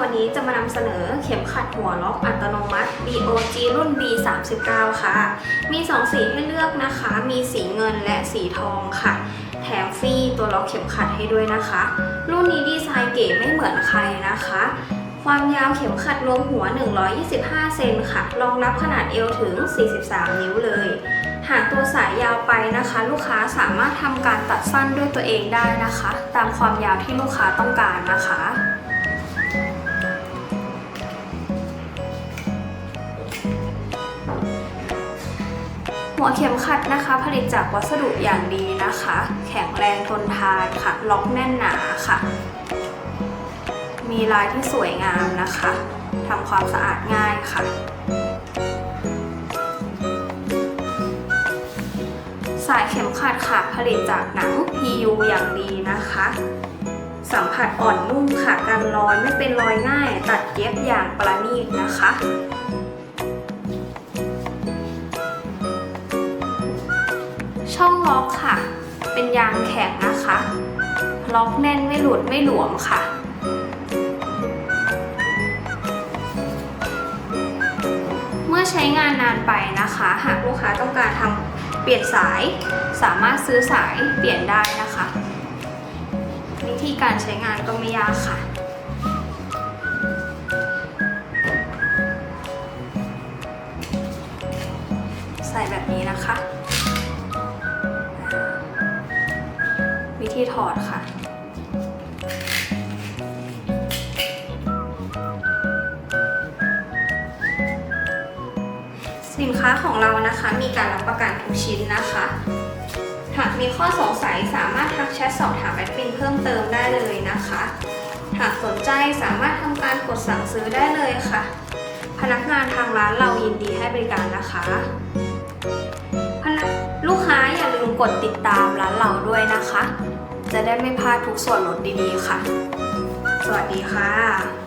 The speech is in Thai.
วันนี้จะมขัดหัวล็อกอัตโนมัติ BOG รุ่น B39 ค่ะ มี 2 สีให้เลือกนะคะ มีสีเงินและสีทองค่ะ แถมฟรีตัวล็อกเข็มขัดให้ด้วยนะคะ รุ่นนี้ดีไซน์เก๋ไม่เหมือนใครนะคะ ความยาวเข็มขัดรวมหัว 125 เซนค่ะ รองรับขนาดเอวถึง 43 นิ้วเลย หากตัวสายยาวไปนะคะ ลูกค้าสามารถทำการตัดสั้นด้วยตัวเองได้นะคะ ตามความยาวที่ลูกค้าต้องการนะคะ หัวเข็มขัดนะคะ ผลิตจากวัสดุอย่างดีนะคะ แข็งแรงทนทานค่ะล็อกแน่นหนาค่ะ มีลายที่สวยงามนะคะทำความสะอาดง่ายค่ะสายเข็มขัดค่ะผลิตจากหนัง PU อย่างดีนะคะ สัมผัสอ่อนนุ่มค่ะกันรอยไม่เป็นรอยง่าย ตัดเย็บอย่างประณีตนะคะ ช่องล็อกค่ะ เป็นยางแข็งนะคะ ล็อกแน่นไม่หลุดไม่หลวมค่ะ เมื่อใช้งานนานไปนะคะ หากลูกค้าต้องการทำเปลี่ยนสายสามารถซื้อสายเปลี่ยนได้นะคะ วิธีการใช้งานก็ไม่ยากค่ะใส่แบบนี้นะคะ ธีถอดค่ะ สินค้าของเรานะคะ มีการรับประกันทุกชิ้นนะคะ หากมีข้อสงสัยสามารถทักแชทสอบถามแอดมินเพิ่มเติมได้เลยนะคะ หากสนใจสามารถทำการกดสั่งซื้อได้เลยค่ะ พนักงานทางร้านเรายินดีให้บริการนะคะพนักลูกค้าอย่าลืมกดติดตามร้านเราด้วยนะคะ จะได้ไม่พลาดทุกส่วนลดดีๆค่ะ สวัสดีค่ะ